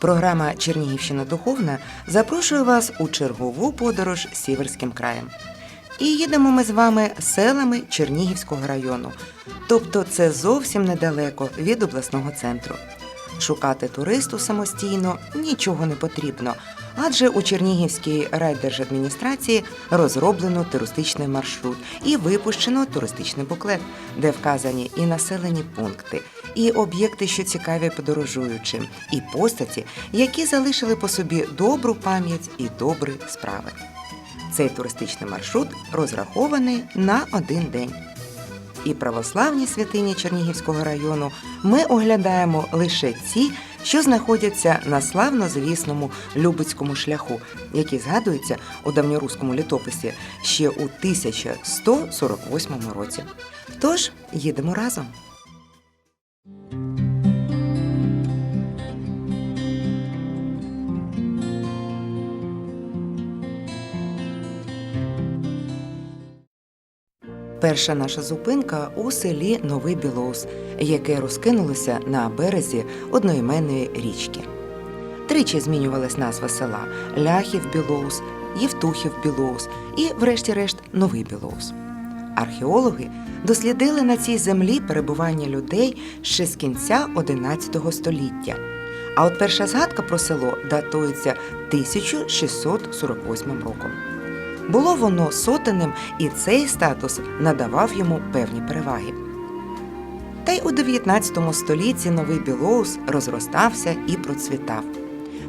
Програма Чернігівщина Духовна запрошує вас у чергову подорож Сіверським краєм. І їдемо ми з вами селами Чернігівського району. Тобто це зовсім недалеко від обласного центру. Шукати туристу самостійно нічого не потрібно, адже у Чернігівській райдержадміністрації розроблено туристичний маршрут і випущено туристичний буклет, де вказані і населені пункти, і об'єкти, що цікаві подорожуючим, і постаті, які залишили по собі добру пам'ять і добрі справи. Цей туристичний маршрут розрахований на один день. І православні святині Чернігівського району ми оглядаємо лише ті, що знаходяться на славнозвісному Любицькому шляху, який згадується у давньоруському літописі ще у 1148 році. Тож їдемо разом. Перша наша зупинка у селі Новий Білоус, яке розкинулося на березі одноіменної річки. Тричі змінювалась назва села Ляхів Білоус, Євтухів Білоус і, врешті-решт, Новий Білоус. Археологи дослідили на цій землі перебування людей ще з кінця XI століття. А от перша згадка про село датується 1648 роком. Було воно сотенем, і цей статус надавав йому певні переваги. Та й у 19 столітті новий Білоус розростався і процвітав.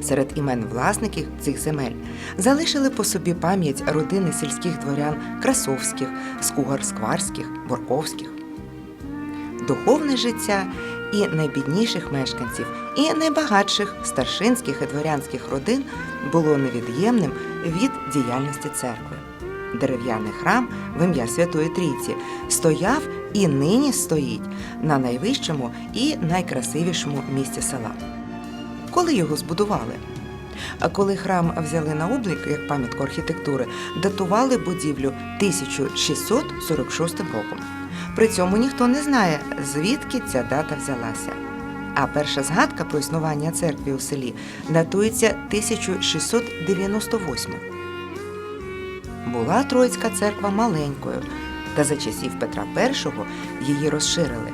Серед імен власників цих земель залишили по собі пам'ять родини сільських дворян Красовських, Скугар-Скварських, Борковських. Духовне життя і найбідніших мешканців, і найбагатших старшинських і дворянських родин було невід'ємним від діяльності церкви. Дерев'яний храм в ім'я Святої Трійці стояв і нині стоїть на найвищому і найкрасивішому місці села. Коли його збудували? А коли храм взяли на облік як пам'ятку архітектури, датували будівлю 1646 роком. При цьому ніхто не знає, звідки ця дата взялася. А перша згадка про існування церкви у селі датується 1698. Була Троїцька церква маленькою, та за часів Петра І її розширили,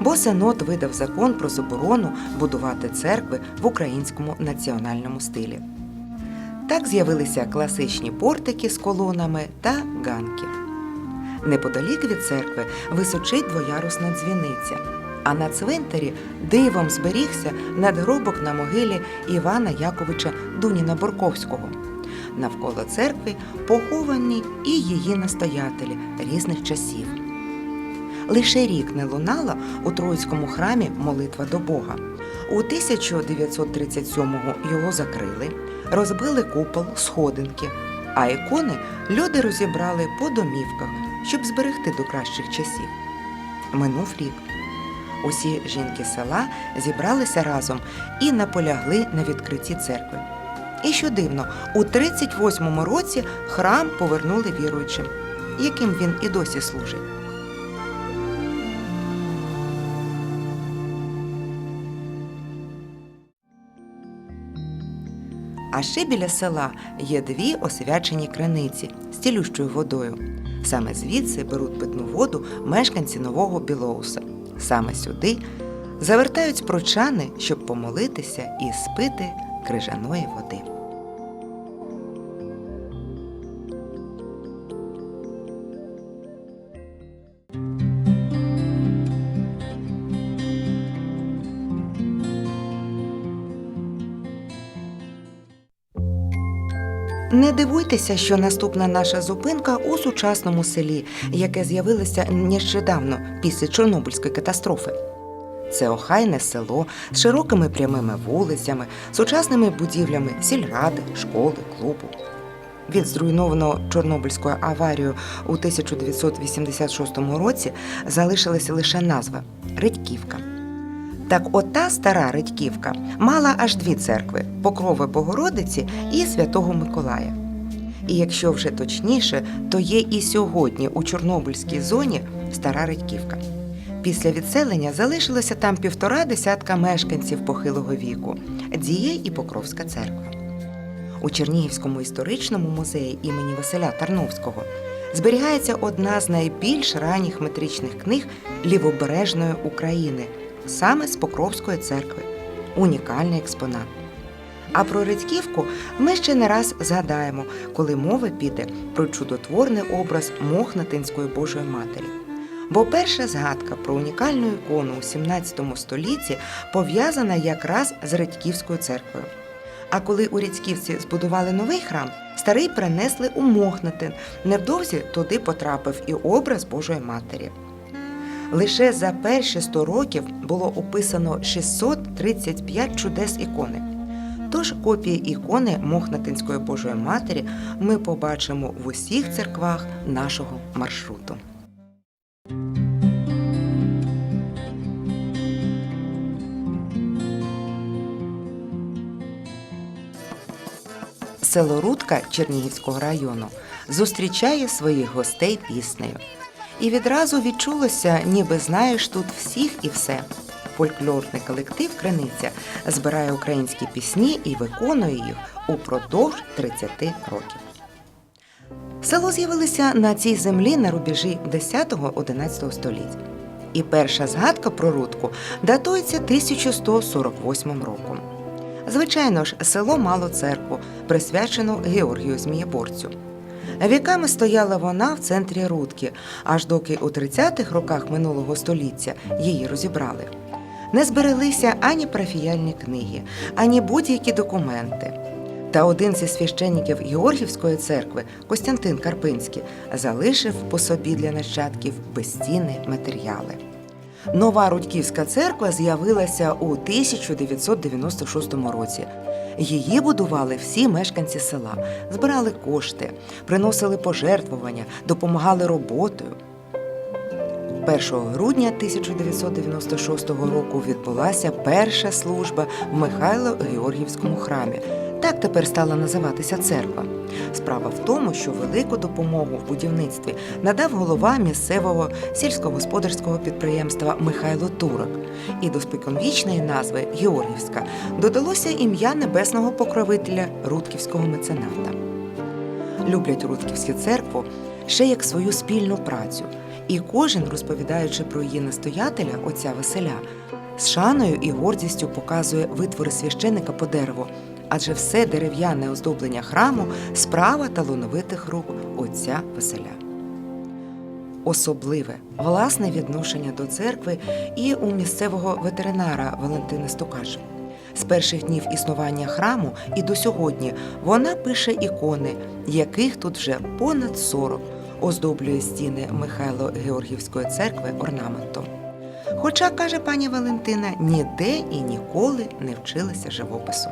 бо Сенат видав закон про заборону будувати церкви в українському національному стилі. Так з'явилися класичні портики з колонами та ганки. Неподалік від церкви височить двоярусна дзвіниця, а на цвинтарі дивом зберігся надгробок на могилі Івана Яковича Дуніна Борковського. Навколо церкви поховані і її настоятелі різних часів. Лише рік не лунала у Троїцькому храмі молитва до Бога. У 1937-го його закрили, розбили купол, сходинки, а ікони люди розібрали по домівках, щоб зберегти до кращих часів. Минув рік. Усі жінки села зібралися разом і наполягли на відкритті церкви. І що дивно, у 38-му році храм повернули віруючим, яким він і досі служить. А ще біля села є дві освячені криниці з цілющою водою. Саме звідси беруть питну воду мешканці нового Білоуса. Саме сюди завертають прочани, щоб помолитися і спити крижаної води. Не дивуйтеся, що наступна наша зупинка у сучасному селі, яке з'явилося нещодавно після Чорнобильської катастрофи. Це охайне село з широкими прямими вулицями, сучасними будівлями сільради, школи, клубу. Від зруйнованого Чорнобильською аварією у 1986 році залишилася лише назва Редьківка. Так ота стара Редьківка мала аж дві церкви Покрови Богородиці і Святого Миколая. І якщо вже точніше, то є і сьогодні у Чорнобильській зоні стара Редьківка. Після відселення залишилося там півтора десятка мешканців похилого віку, діє і Покровська церква. У Чернігівському історичному музеї імені Василя Тарновського зберігається одна з найбільш ранніх метричних книг лівобережної України, саме з Покровської церкви. Унікальний експонат. А про Редьківку ми ще не раз згадаємо, коли мова піде про чудотворний образ Мохнатинської Божої Матері. Бо перша згадка про унікальну ікону у 17 столітті пов'язана якраз з Редьківською церквою. А коли у Рідьківці збудували новий храм, старий перенесли у Мохнатин. Невдовзі туди потрапив і образ Божої Матері. Лише за перші 100 років було описано 635 чудес ікони. Тож копії ікони Мохнатинської Божої Матері ми побачимо в усіх церквах нашого маршруту. Село Рудка Чернігівського району зустрічає своїх гостей піснею. І відразу відчулося, ніби знаєш тут всіх і все. Фольклорний колектив Криниця збирає українські пісні і виконує їх упродовж 30 років. Село з'явилося на цій землі на рубежі 10-11 століть. І перша згадка про Рудку датується 1148 роком. Звичайно ж, село мало церкву, присвячену Георгію Змієборцю. Віками стояла вона в центрі Рудки, аж доки у 30-х роках минулого століття її розібрали. Не збереглися ані парафіяльні книги, ані будь-які документи. Та один зі священників Георгівської церкви, Костянтин Карпинський, залишив по собі для нащадків безцінні матеріали. Нова Рудьківська церква з'явилася у 1996 році. Її будували всі мешканці села, збирали кошти, приносили пожертвування, допомагали роботою. 1 грудня 1996 року відбулася перша служба в Михайло-Георгіївському храмі. Так тепер стала називатися церква. Справа в тому, що велику допомогу в будівництві надав голова місцевого сільськогосподарського підприємства Михайло Турок. І до споконвічної назви Георгівська додалося ім'я небесного покровителя Рудківського мецената. Люблять Рудківську церкву ще як свою спільну працю, і кожен, розповідаючи про її настоятеля, отця Василя, з шаною і гордістю показує витвори священика по дереву, адже все дерев'яне оздоблення храму справа талановитих рук отця Василя. Особливе власне відношення до церкви і у місцевого ветеринара Валентини Стукаш. З перших днів існування храму і до сьогодні вона пише ікони, яких тут вже понад 40, оздоблює стіни Михайло Георгівської церкви орнаментом. Хоча, каже пані Валентина, ніде і ніколи не вчилася живопису.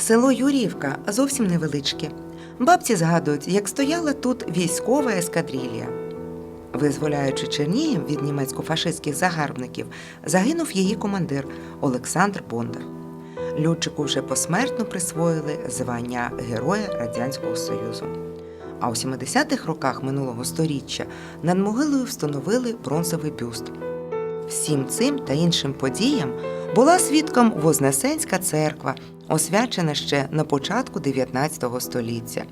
Село Юрівка зовсім невеличке. Бабці згадують, як стояла тут військова ескадрилія. Визволяючи Чернігів від німецько-фашистських загарбників, загинув її командир Олександр Бондар. Льотчику вже посмертно присвоїли звання Героя Радянського Союзу. А у 70-х роках минулого сторіччя над могилою встановили бронзовий бюст. Всім цим та іншим подіям була свідком Вознесенська церква, освячена ще на початку 19 століття.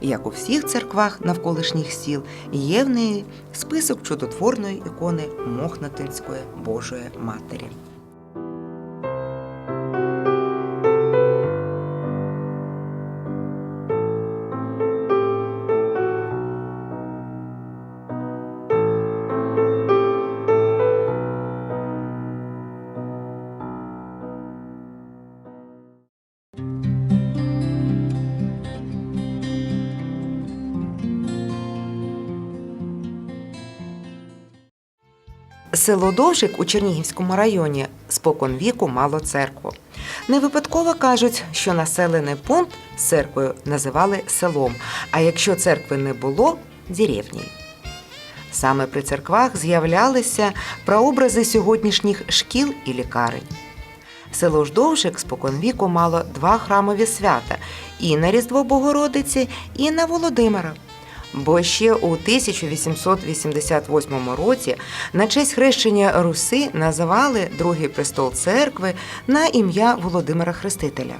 Як у всіх церквах навколишніх сіл, є в неї список чудотворної ікони Мохнатинської Божої Матері. Село Довжик у Чернігівському районі споконвіку мало церкву. Не випадково кажуть, що населений пункт з церквою називали селом, а якщо церкви не було деревнею. Саме при церквах з'являлися прообрази сьогоднішніх шкіл і лікарень. Село ж Довжик споконвіку мало два храмові свята і на Різдво Богородиці, і на Володимира. Бо ще у 1888 році на честь хрещення Руси називали другий престол церкви на ім'я Володимира Хрестителя.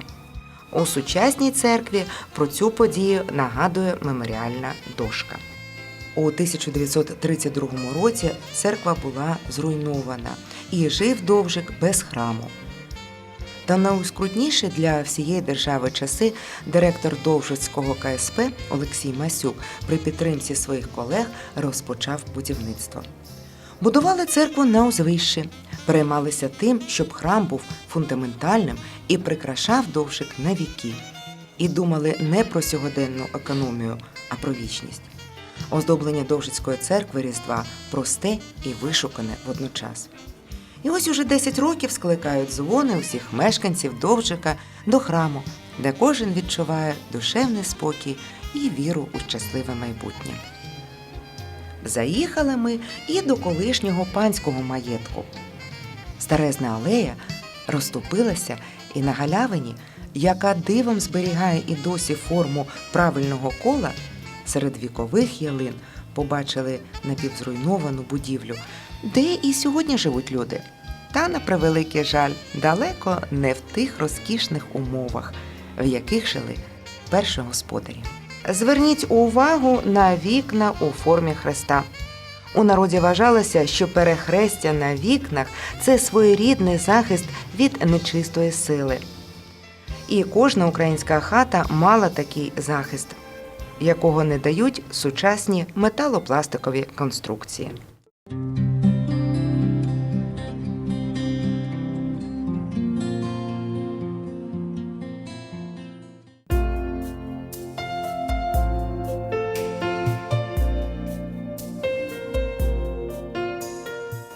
У сучасній церкві про цю подію нагадує меморіальна дошка. У 1932 році церква була зруйнована і жив довжик без храму. Та найскрутніше для всієї держави часи директор Довжицького КСП Олексій Масюк при підтримці своїх колег розпочав будівництво. Будували церкву на узвищі, переймалися тим, щоб храм був фундаментальним і прикрашав довжик на віки. І думали не про сьогоденну економію, а про вічність. Оздоблення Довжицької церкви Різдва просте і вишукане водночас. І ось уже 10 років скликають дзвони усіх мешканців Довжика до храму, де кожен відчуває душевний спокій і віру у щасливе майбутнє. Заїхали ми і до колишнього панського маєтку. Старезна алея розступилася, і на галявині, яка дивом зберігає і досі форму правильного кола, серед вікових ялин побачили напівзруйновану будівлю, де і сьогодні живуть люди. Та, на превеликий жаль, далеко не в тих розкішних умовах, в яких жили перші господарі. Зверніть увагу на вікна у формі хреста. У народі вважалося, що перехрестя на вікнах це своєрідний захист від нечистої сили. І кожна українська хата мала такий захист, якого не дають сучасні металопластикові конструкції.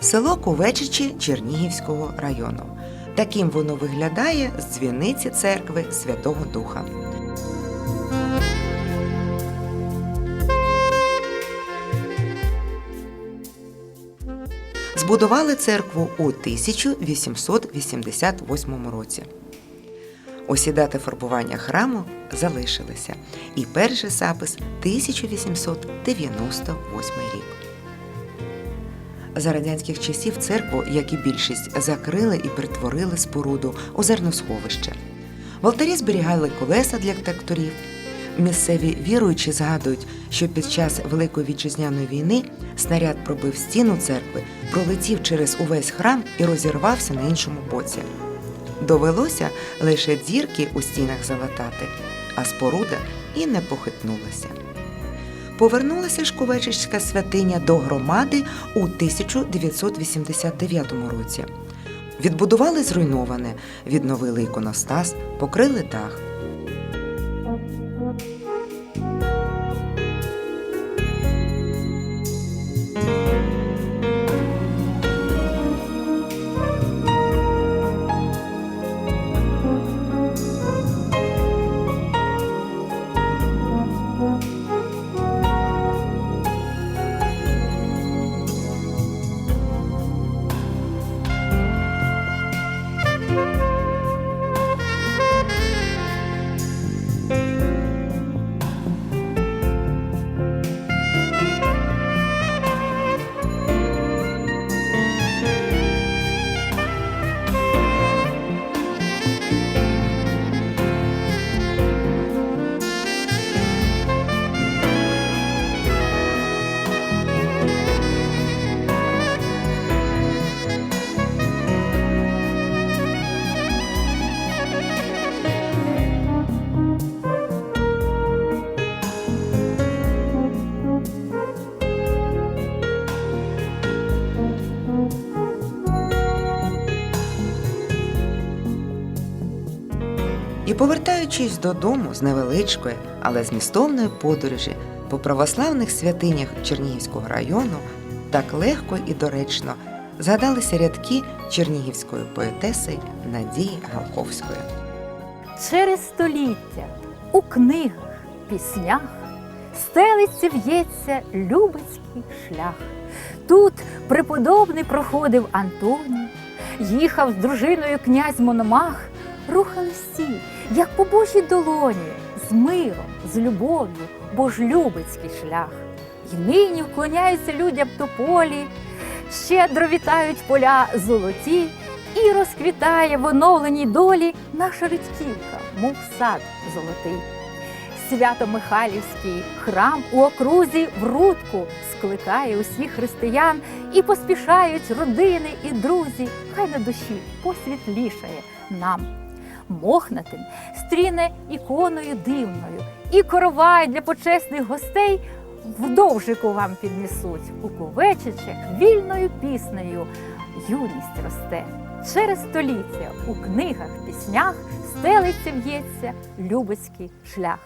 Село Кувечичі Чернігівського району. Таким воно виглядає з дзвіниці церкви Святого Духа. Збудували церкву у 1888 році. Осідати фарбування храму залишилися, і перший запис 1898 рік. За радянських часів церкву, як і більшість, закрили і перетворили споруду у зерносховище. В алтарі зберігали колеса для тракторів. Місцеві віруючі згадують, що під час Великої вітчизняної війни снаряд пробив стіну церкви, пролетів через увесь храм і розірвався на іншому боці. Довелося лише дірки у стінах залатати, а споруда і не похитнулася. Повернулася Шковечицька святиня до громади у 1989 році. Відбудували зруйноване, відновили іконостас, покрили дах. Повертаючись додому з невеличкої, але змістовної подорожі по православних святинях Чернігівського району, так легко і доречно згадалися рядки чернігівської поетеси Надії Галковської. Через століття у книгах, піснях стелиться в'ється любецький шлях. Тут преподобний проходив Антоній, їхав з дружиною князь Мономах, рухались всі, як по Божій долоні, з миром, з любов'ю, бо ж любецький шлях. І нині вклоняються людям тополі, щедро вітають поля золоті, і розквітає в оновленій долі наша Редьківка, мов сад золотий. Свято-Михайлівський храм у окрузі в Рудку скликає усіх християн і поспішають родини і друзі, хай на душі посвітлішає нам. Мохнатим стріне іконою дивною, і коровай для почесних гостей вдовжику вам піднесуть у кувечичах вільною піснею юність росте. Через століття у книгах, піснях стелиться в'ється любецький шлях.